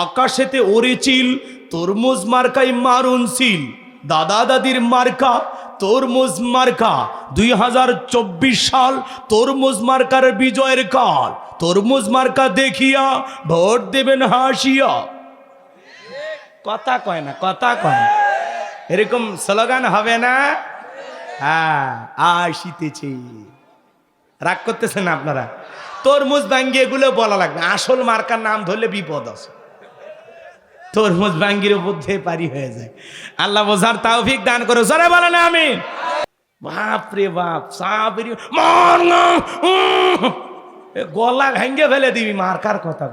আকাশেতে ওরেছিল, তরমুজ মার্কাই মারুন সিল। দাদা দাদির মার্কা, তরমুজ মার্কা। দুই হাজার চব্বিশ সাল তরমুজ মার্কার বিজয়ের কাল। তরমুজ মার্কা দেখিয়া ভোট দেবেন হাসিয়া। কথা কয় না, কথা কয় না। এরকম স্লোগান হবে না? হ্যাঁ আসিতেছে। রাগ করতেছেন আপনারা? তরমুজ ভাঙ্গি এগুলো বলা লাগবে। আসল মার্কার নাম ধরলে বিপদ আছে। তরমুজ ভাঙ্গির দিয়ে পারি হয়ে যায়। আল্লাহ বোঝার তাওফিক দান করে, জরে বলে না আমি বাপ রে বাপ সাপেরি গলা ভেঙ্গে ফেলে দিবি মার্কার কথা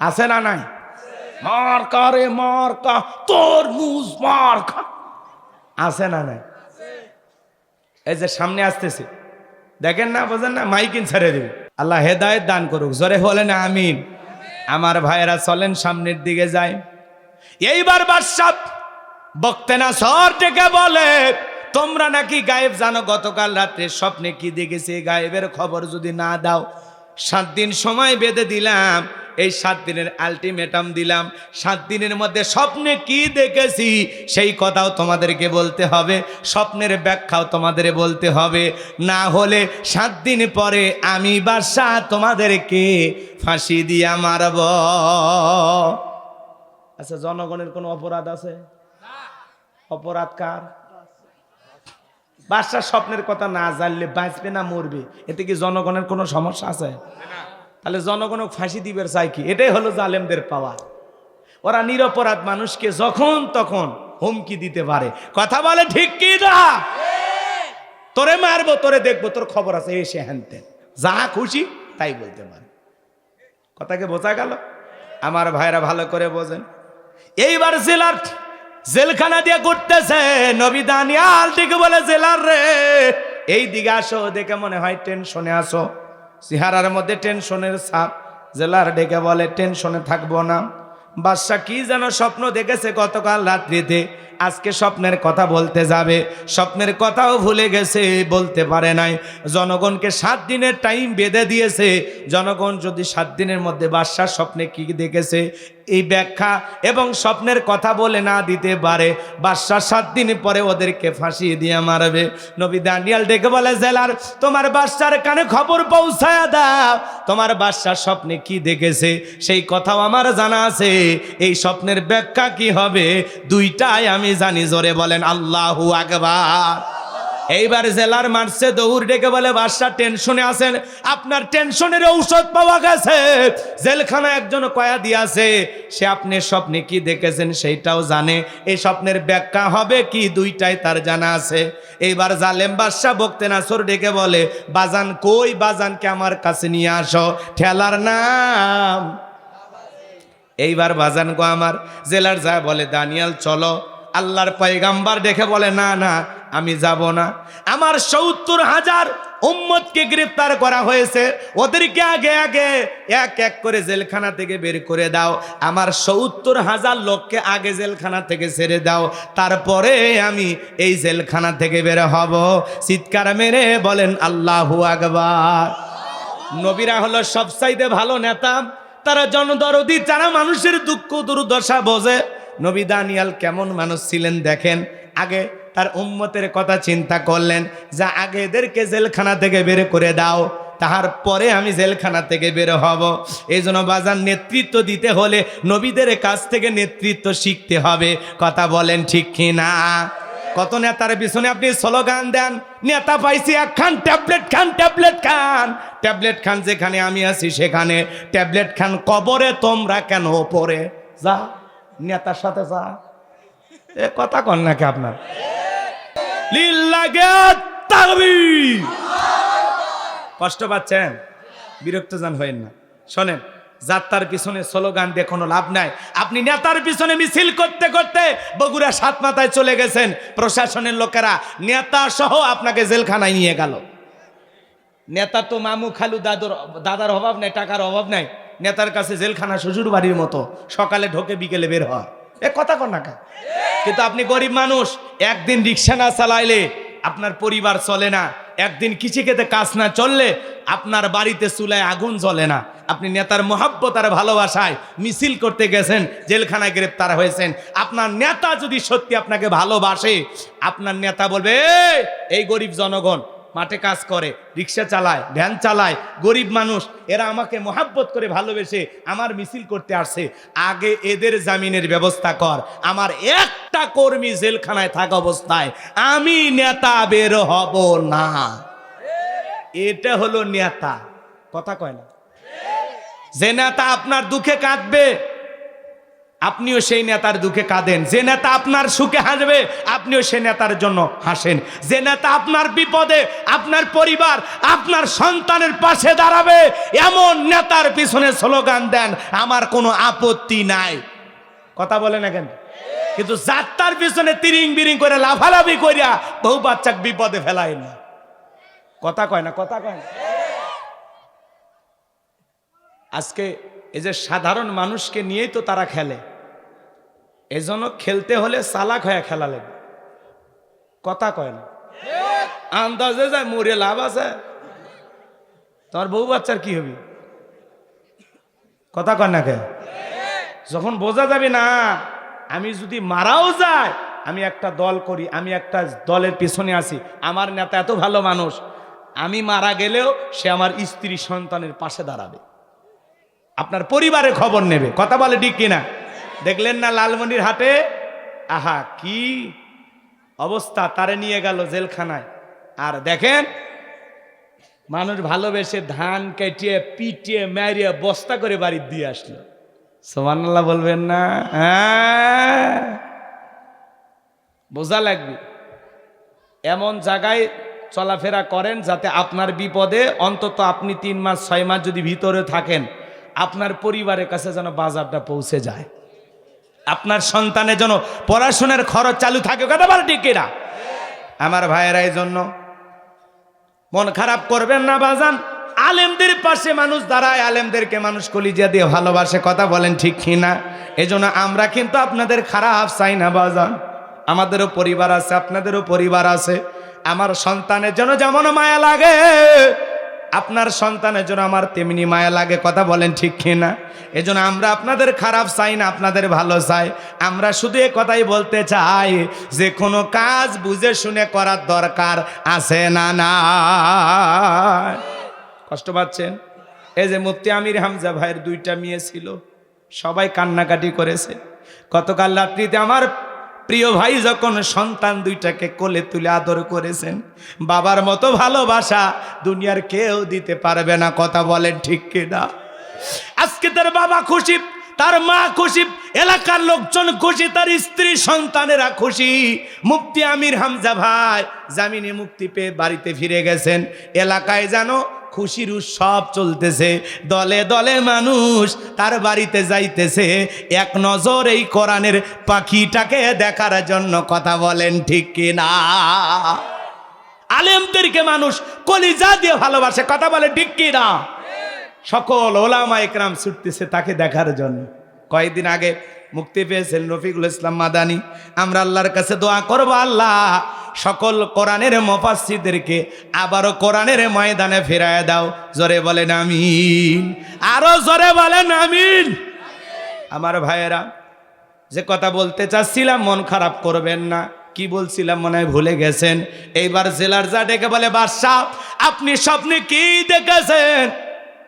আছে না নাই? মার্কা রে মার্কা তরমুজ মার্কা আছে না নাই? এই যে সামনে আসতেছে। দেখেন না, বোঝেন না মাইকিন ছেড়ে দেবে। আল্লাহ হেদায়ত দান করুক, জোরে বলেন আমিন। আমার ভাইয়েরা চলেন, সামনের দিকে যায় এইবার বাদশাহ বক্তে না সর ডেকে বলে, তোমরা নাকি গায়েব জানো গতকাল রাত্রে স্বপ্নে কি দেখেছি? গায়েবের খবর যদি না দাও, সাত দিন সময় বেঁধে দিলাম, এই সাত দিনের আলটিমেটাম দিলাম, সাত দিনের মধ্যে স্বপ্নে কি দেখেছি, সেই কথাও তোমাদেরকে বলতে হবে, স্বপ্নের ব্যাখ্যাও তোমাদের বলতে হবে। না হলে সাত দিন পরে আমি বাসা তোমাদেরকে ফাঁসি দিয়া মারব। আচ্ছা জনগণের কোনো অপরাধ আছে? অপরাধ কার? বাদশার স্বপ্নের কথা না জানলে বাঁচবে না মরবে। এতে কি জনগণের কোনো সমস্যা আছে? তাহলে জনগণ ফাঁসি দিবের চাই কি? এটাই হলো জালেমদের পাওয়া। ওরা নিরপরাধ মানুষকে যখন তখন হুমকি দিতে পারে। কথা বলে ঠিক কি না? তোরে মারবো, তোরে দেখব, তোর খবর আছে এসে হ্যানতেন যা খুশি তাই বলতে পারে। কথাকে বোঝা গেল? আমার ভাইরা ভালো করে বোঝেন। এইবার জেলার জেলখানা দিয়ে ঘুরতেছে। নবী দানিয়াল দিকে বলে, জেলার রে এই দিকে আসো, দেখে মনে হয় টেনশনে আসো সিহারার মধ্যে টেনশনের সাপ জেলার ডেকে বলে, টেনশনে থাকব না। বাদশা কি যেন স্বপ্ন দেখেছে গতকাল রাত্রিতে। আজকে স্বপ্নের কথা বলতে যাবে। স্বপ্নের কথাও ভুলে গেছে, বলতে পারে নাই। জনগণকে সাত দিনের টাইম বেঁধে দিয়েছে। জনগণ যদি সাত দিনের মধ্যে বাদশার স্বপ্নে কি দেখেছে এই ব্যাখ্যা এবং স্বপ্নের কথা বলে না দিতে পারে। বাদশাহ সাত দিন পরে ওদেরকে ফাঁসিয়ে দিয়ে মারবে। নবী দানিয়াল ডেকে বলে জেলার তোমার বাদশার কানে খবর পৌঁছায় দাও। তোমার বাদশার স্বপ্নে কি দেখেছে? সেই কথাও আমার জানা আছে। এই স্বপ্নের ব্যাখ্যা কি হবে? দুইটাই আমি জানি। জোরে বলেন, আল্লাহু আকবার। এইবার জেলার মারছে দৌড় ডেকে বলে, বাদশাহ টেনশনে আছেন? আপনার টেনশনের ঔষধ পাওয়া গেছে। জেলখানা একজন কয়া দিয়েছে, সে আপনি স্বপ্নে কি দেখেছেন সেইটাও জানে। এই স্বপ্নের ব্যাখ্যা হবে কি দুইটাই তার জানা আছে। এইবার জালেম বাদশাহ বকতে নাসর ডেকে বলে, বাজান কই? বাজানকে আমার কাছে নিয়ে আসো। ঠেলার নাম। এইবার বাজান গো আমার, জেলার যা বলে, দানিয়াল, চলো। আল্লাহর পয়গাম্বার দেখে বলে, না না আমি যাব না। আমার সত্তর হাজার উম্মতকে গ্রেফতার করা হয়েছে। ওদেরকে আগে আগে এক এক করে জেলখানা থেকে বের করে দাও। আমার সত্তর হাজার লোককে আগে জেলখানা থেকে ছেড়ে দাও। তারপরে আমি এই জেলখানা থেকে বের হব। চিৎকার মেরে বলেন, আল্লাহু আকবার। নবীরা হলো সবসাইতে ভালো নেতা। তারা জনদরদি যারা মানুষের দুঃখ দুর্দশা বোঝে। নবী দানিয়াল কেমন মানুষ ছিলেন দেখেন। আগে তার উম্মতের কথা চিন্তা করলেন, যা আগে এদেরকে জেলখানা থেকে বের করে দাও, তাহার পরে আমি জেলখানা থেকে বের হব। এই জন্য বাজার নেতৃত্ব দিতে হলে নবীদের কাছ থেকে নেতৃত্ব শিখতে হবে। কথা বলেন ঠিক কিনা? কত নেতার পিছনে আপনি স্লোগান দেন, নেতা পাইছি এক খান, ট্যাবলেট খান ট্যাবলেট খান। ট্যাবলেট খান যেখানে আমি আছি সেখানে। ট্যাবলেট খান কবরে তোমরা কেন পরে যা, নেতার সাথে যা। এ কথা কন নাকি আপনার? কষ্ট পাচ্ছেন? বিরক্ত যান হয়েন না। শোনেন যাত্রার পিছনে স্লোগান দিয়ে কোনো লাভ নাই। আপনি নেতার পিছনে মিছিল করতে করতে বগুড়া সাত মাথায় চলে গেছেন। প্রশাসনের লোকেরা নেতা সহ আপনাকে জেলখানায় নিয়ে গেল। নেতা তো মামু খালু দাদুর, দাদার অভাব নাই, টাকার অভাব নাই। নেতার কাছে জেলখানা শ্বশুর বাড়ির মতো। সকালে ঢোকে বিকেলে বের হয়। এ কথা কর না? কিন্তু আপনি গরিব মানুষ একদিন রিক্সা না চালাইলে আপনার পরিবার চলে না। একদিন কিছু খেতে কাজ না চললে আপনার বাড়িতে চুলায় আগুন জ্বলে না। আপনি নেতার মোহাব্বত আর ভালোবাসায় মিছিল করতে গেছেন জেলখানায় গ্রেপ্তার হয়েছেন। আপনার নেতা যদি সত্যি আপনাকে ভালোবাসে আপনার নেতা বলবে "এই, এই গরিব জনগণ মাঠে কাজ করে, রিক্সা চালায়, ভ্যান চালায়, গরিব মানুষ, এরা আমাকে মোহাব্বত করে ভালোবেসে আমার মিছিল করতে আসছে আগে এদের জামিনের ব্যবস্থা কর। আমার একটা কর্মী জেলখানায় থাকা অবস্থায় আমি নেতা বের হব না। এটা হলো নেতা। কথা কয় না? যে নেতা আপনার দুঃখে কাঁদবে আপনিও সেই নেতার দুঃখে কাঁদেন। যে নেতা আপনার সুখে হাসবে, আপনিও সেই নেতার জন্য হাসেন। যে নেতা আপনার বিপদে, আপনার পরিবার, আপনার সন্তানের পাশে দাঁড়াবে, এমন নেতার পিছনে স্লোগান দেন, আমার কোনো আপত্তি নাই। কথা বলে না কেন? কিন্তু যাত্রার পিছনে তিরিং বিরিং করে লাফালাফি করিয়া বহু বাচ্চাক বিপদে ফেলায় না। কথা কয় না, কথা কয় না। আজকে এই যে সাধারণ মানুষকে নিয়েই তো তারা খেলে। এজন্য খেলতে হলে চালাক হয়ে খেলা লাগবে। কথা কয় না। আন্দাজে যায় মরে লাভ আছে। তোমার বউ বাচ্চার কি হবে? কথা কয় না কে? যখন বোঝা যাবে না, আমি যদি মারাও যায় আমি একটা দল করি, আমি একটা দলের পিছনে আছি, আমার নেতা এত ভালো মানুষ, আমি মারা গেলেও সে আমার স্ত্রী সন্তানের পাশে দাঁড়াবে। আপনার পরিবারে খবর নেবে। কথা বলে ঠিক কিনা? দেখলেন না লালমনির হাটে? আহা, কি অবস্থা, তারে নিয়ে গেল জেলখানায়। আর দেখেন, মানুষ ভালোবেসে ধান কেটিয়ে পিটিয়ে মেরিয়ে বস্তা করে বাড়ি দিয়ে আসলো। সোমান্লাহ বলবেন না? হ্যাঁ। বোঝা লাগবে, এমন জায়গায় চলাফেরা করেন যাতে আপনার বিপদে, অন্তত আপনি তিন মাস, ছয় মাস যদি ভিতরে থাকেন, আপনার পরিবারের কাছে যেন বাজারটা পৌঁছে যায়। আপনার সন্তানের জন্য পড়াশোনার খরচ চালু থাকে, কথা বলে ঠিক কিনা? আমার ভাইয়েরা, এই জন্য মন খারাপ করবেন না, বাজান। আলেমদের পাশে মানুষ দাঁড়ায়, আলেমদেরকে মানুষ কলিজা দিয়ে ভালোবাসে, কথা বলেন ঠিক কিনা? এজন্য আমরা কিন্তু আপনাদের খারাপ চাই না, বাজান। আমাদেরও পরিবার আছে, আপনাদেরও পরিবার আছে। আমার সন্তানের জন্য যেমন মায়া লাগে আপনার সন্তানের জন্য আমার তেমনি মায়া লাগে, কথা বলেন ঠিক কিনা? এজন্য আমরা আপনাদের খারাপ চাই না, আপনাদের ভালো চাই। আমরা শুধু এ কথাই বলতে চাই যে, কোনো কাজ বুঝে শুনে করার দরকার আছে না না কষ্ট পাচ্ছেন? এই যে মুফতি আমির হামজা ভাইয়ের দুইটা মেয়ে ছিল, সবাই কান্নাকাটি করেছে। গতকাল রাত্রিতে আমার প্রিয় ভাই, যখন সন্তান দুইটাকে কোলে তুলে আদর করেছেন, বাবার মতো ভালোবাসা দুনিয়ার কেউ দিতে পারবে না, কথা বলেন ঠিক কিনা? আজকে তার বাবা খুশি, তার মা খুশি, এলাকার লোকজন খুশি, তার স্ত্রী সন্তানেরা খুশি। মুক্তি আমির হামজা ভাই জামিনে মুক্তি পেয়ে বাড়িতে ফিরে গেছেন। এলাকায় জানো খুশির উৎসব চলতেছে। দলে দলে মানুষ তার বাড়িতে যাইতেছে। এক নজর এই কোরআনের পাখিটাকে দেখার জন্য কথা বলেন, ঠিক কিনা আলেমদেরকে মানুষ কলিজা দিয়ে ভালোবাসে, কথা বলে, ঠিক কিনা সকল ওলামা একরাম ছুটতেছে তাকে দেখার জন্য। কয়েকদিন আগে মুক্তি পেয়েছেন রফিকুল ইসলাম মাদানি। আমরা আল্লাহর কাছে দোয়া করব, আল্লাহ সকল কোরআনের মফাসিদেরকে আবারও কোরআনের ময়দানে ফেরায় দাও। জোরে বলেন আমিন। আরও জোরে বলেন আমিন। আমার ভাইয়েরা, যে কথা বলতে চাচ্ছিলাম, মন খারাপ করবেন না। কি বলছিলাম মনে হয় ভুলে গেছেন? এইবার জেলার যা ডেকে বলে, বাদশাহ, আপনি স্বপ্নে কি দেখেছেন?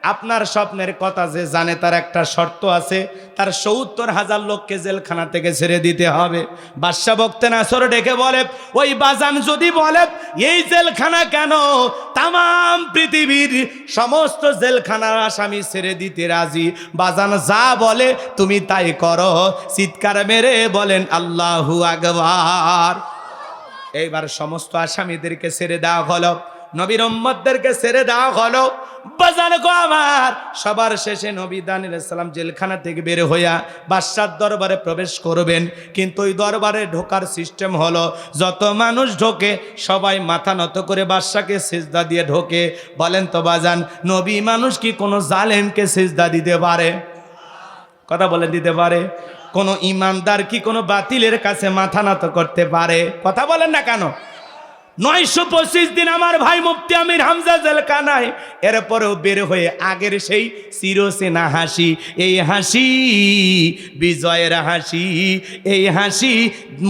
আপনার স্বপ্নের কথা যে জানে, তার একটা শর্ত আছে, তার সত্তর হাজার লোককে জেলখানা থেকে ছেড়ে দিতে হবে। বাদশাহ বক্তে নাসর ডেকে বলে, ওই বাজান যদি বলে, এই জেলখানা কেন? তাম পৃথিবীর সমস্ত জেলখানার আসামি ছেড়ে দিতে রাজি। বাজান যা বলে, তুমি তাই করো। চিৎকার মেরে বলেন, আল্লাহু আকবার। এইবার সমস্ত আসামিদেরকে ছেড়ে দেওয়া হলো। নবীর উম্মতদেরকে ছেড়ে দেওয়া হলো। বাজান গো আমার, সবার শেষে নবী দানির সালাম জেলখানা থেকে বের হইয়া বাদশার দরবারে প্রবেশ করবেন। কিন্তু ওই দরবারে ঢোকার সিস্টেম হলো, যত মানুষ ঢোকে, সবাই মাথা নত করে বাদশাকে সেজদা দিয়ে ঢোকে। বলেন তো বাজান, নবী মানুষ কি কোনো জালেমকে সেজদা দিতে পারে? কথা বলে দিতে পারে। কোনো ইমানদার কি কোনো বাতিলের কাছে মাথা নত করতে পারে? কথা বলেন না কেন? নয়শো পঁচিশ দিন আমার ভাই মুফতি আমির হামজা জেলখানায়। এরপরেও বের হয়ে আগের সেই চিরসেনা হাসি, এই হাসি, বিজয়ের হাসি, এই হাসি,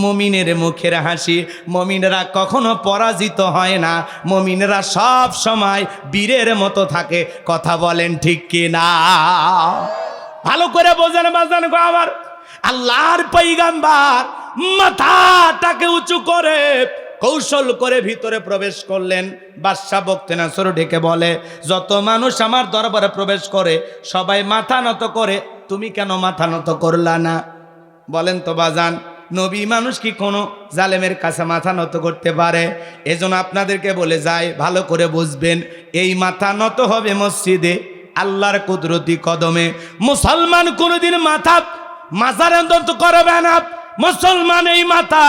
মমিনের মুখের হাসি। মমিনরা কখনো পরাজিত হয় না। মমিনরা সব সময় বীরের মতো থাকে। কথা বলেন ঠিক কি না? ভালো করে বোঝেন বাজান গো আমার। আল্লাহর পৈগাম্বার মাথাটাকে উঁচু করে, কৌশল করে ভিতরে প্রবেশ করলেন। বাদশাহ বক্তেনাসর ডেকে বলে, যত মানুষ আমার দরবারে প্রবেশ করে, সবাই মাথা নত করে, তুমি কেন মাথা নত করলা না? বলেন তো বাজান, নবী মানুষ কি কোনো জালেমের কাছে মাথা নত করতে পারে? এজন্য আপনাদেরকে বলে যায় ভালো করে বুঝবেন, এই মাথা নত হবে মসজিদে, আল্লাহর কুদরতি কদমে। মুসলমান কোনোদিন মাথা মাজারে নত করবে না। মুসলমান এই মাথা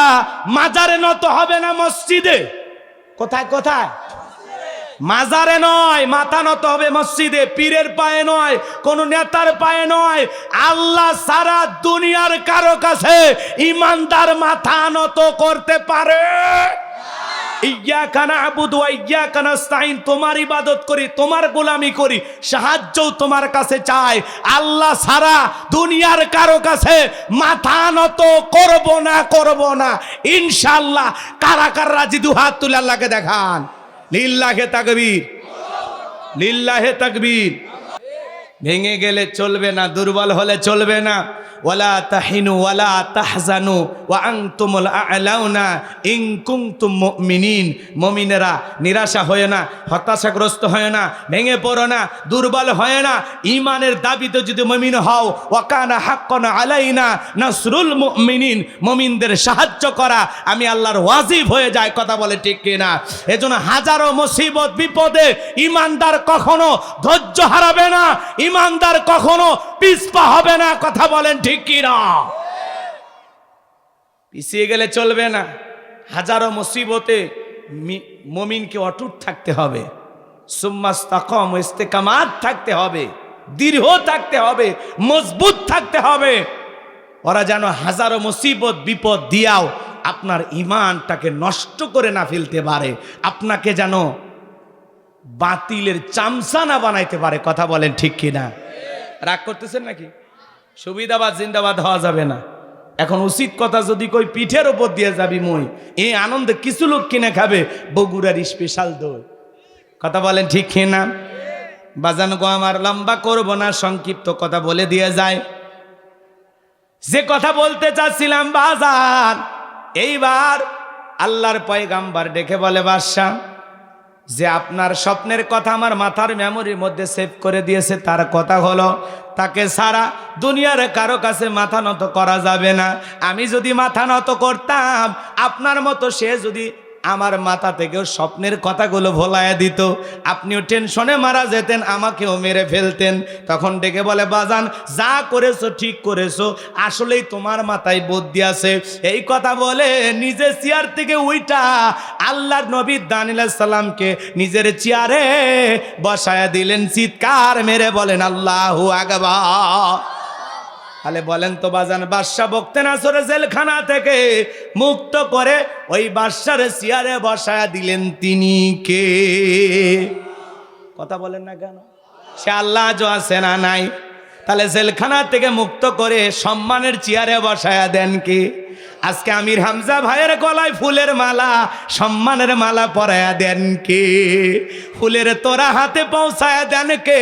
মাজারে নত হবে না মসজিদে? কোথায় কোথায়? মাজারে নয়, মাথা নত হবে মসজিদে। পীরের পায়ে নয়, কোন নেতার পায়ে নয়। আল্লাহ সারা দুনিয়ার কারও কাছে ইমানদার মাথা নত করতে পারে। ইয়া কানা আবুদু ইয়া কানা স্তাইন তোমার ইবাদত করি, তোমার গোলামি করি, সাহায্যও তোমার কাছে চাই। আল্লাহ সারা দুনিয়ার কারও কাছে মাথা নত করব না করব না। ইনশাআল্লাহ কারা কারা রাজি দু হাত তুলে আল্লাহকে দেখান। লিল্লাহে তাকবীর। লিল্লাহে তাকবীর। ভেঙে গেলে চলবে না, দুর্বল হলে চলবে না। ওয়ালা তাহিনু ওয়ালা তাহজানু ওয়া আনতুমুল আ'লাউনা ইন কুনতুম মুমিনিন। মুমিনেরা নিরাশা হয় না, হতাশাগ্রস্ত হয় না, ভেঙে পড়ো না, দুর্বল হয় না। ঈমানের দাবিতে যদি মুমিন হও, ওয়া কানা হাক্কান আলাইনা নাসরুল মুমিনিন। মুমিনদের সাহায্য করা, আমি আল্লাহর ওয়াজিব হয়ে যায় কথা বলে ঠিক কিনা। এজন্য হাজারো মুসিবত, বিপদে ইমানদার কখনো ধৈর্য হারাবে না। ইমানদার কখনো পিছপা হবে না, কথা বলেন ঠিক কিনা? পিছিয়ে গেলে চলবে না। হাজারো মুসিবতে মমিনকে অটুট থাকতে হবে। সুম্মাস্তাকম ইস্তেকামাত থাকতে হবে। দৃঢ় থাকতে হবে, মজবুত থাকতে হবে। ওরা যেন হাজারো মুসিবত, বিপদ দিয়াও আপনার ইমানটাকে নষ্ট করে না ফেলতে পারে। আপনাকে যেন বাতিলের চামচা না বানাইতে পারে, কথা বলেন ঠিক কিনা? রাগ করতেছেন নাকি? সুবিধাবাদ, জিন্দাবাদ হওয়া যাবে না। এখন উচিত কথা যদি কই, পিঠের ওপর দিয়ে যাবি মই, এই আনন্দে কিছু লোক কিনে খাবে, বগুড়ার স্পেশাল দই। কথা বলেন ঠিক কিনা বাজান গো, আমার লম্বা করব না, সংক্ষিপ্ত কথা বলে দিয়ে যায় যে কথা বলতে চাচ্ছিলাম বাজার এইবার আল্লাহর পয়গাম্বার ডেকে বলে, বাদশাহ যে আপনার স্বপ্নের কথা আমার মাথার মেমোরির মধ্যে সেভ করে দিয়েছে, তার কথা হলো, তাকে সারা দুনিয়ার কারও কাছে মাথা নত করা যাবে না। আমি যদি মাথা নত করতাম, আপনার মতো সে যদি আমার মাথা থেকেও স্বপ্নের কথাগুলো ভোলায় দিত। আপনিও টেনশনে মারা যেতেন, আমাকেও মেরে ফেলতেন। তখন ডেকে বলে, বাজান, যা করেছ, ঠিক করেছ, আসলেই তোমার মাথায় বুদ্ধি আছে। এই কথা বলে নিজে চেয়ার থেকে উইটা আল্লাহর নবী দানিল সালামকে নিজের চেয়ারে বসায়া দিলেন। চিৎকার মেরে বলেন, আল্লাহ আগবা তাহলে বলেন তো বাজান, বাদশাহ বকতেন আসরে জেলখানা থেকে মুক্ত করে ওই বাদশার চেয়ারে বসায় দিলেন তিনি কে? কথা বলেন না কেন? সে আল্লাহ আজও আছে না নাই? তাহলে জেলখানা থেকে মুক্ত করে সম্মানের চেয়ারে বসায়া দেন কে? আজকে আমির হামজা ভাইয়ের গলায় ফুলের মালা, সম্মানের মালা পরায়া দেন কে? ফুলের তোরা হাতে পৌঁছায়া দেন কে?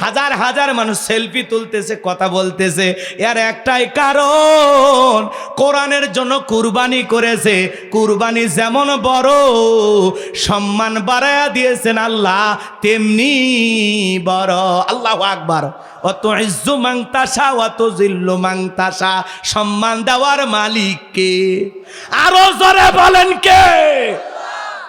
হাজার হাজার মানুষ সেলফি তুলতেছে, কথা বলতেছে। এর একটাই কারণ, কোরআনের জন্য কুরবানি করেছে। কুরবানি যেমন বড়, সম্মান বাড়ায়া দিয়েছেন আল্লাহ, তেমনি বড়। আল্লাহ আকবার। অত ইজ্জু মাংতাসা অত জিল্লু মাংতাসা সম্মান দেওয়ার মালিককে। আরও জোরে বলেন কে?